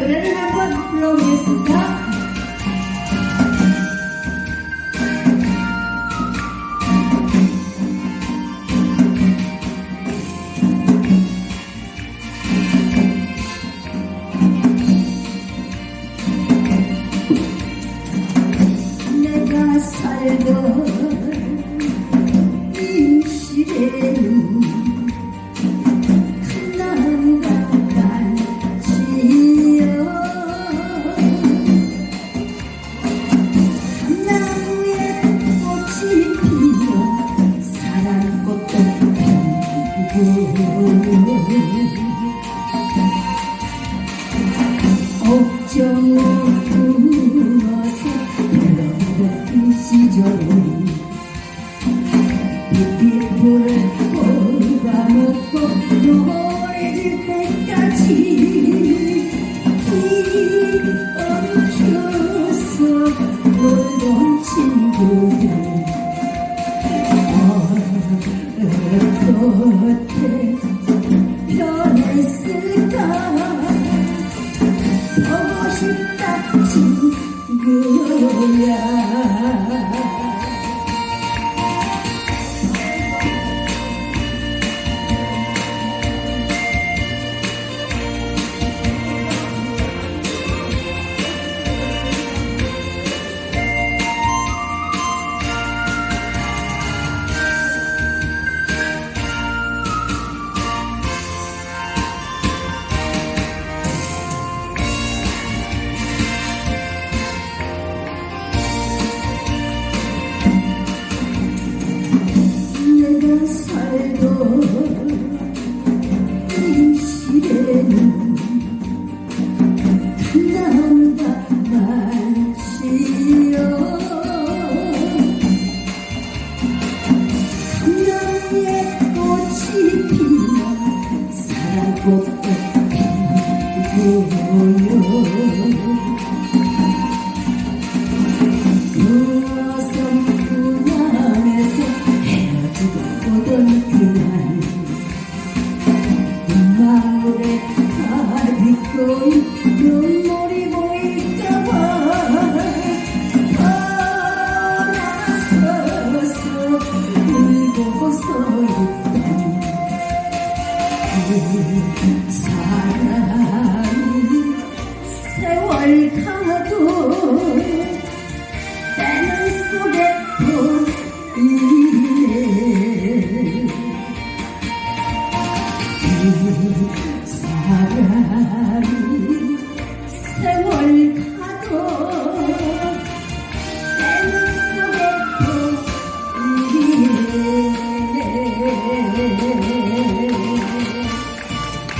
노래를 한번 불러보겠습니다. 내가 살던 이 시대는 흘러보던 시절은 빛불을 걷어먹고 노래 질 때까지 이 엉켜서 놀던 친구들 사랑꽃도 피고요 그어선 그남에서 헤어지고 오던 그날. 눈망울에 가득 고인 사랑이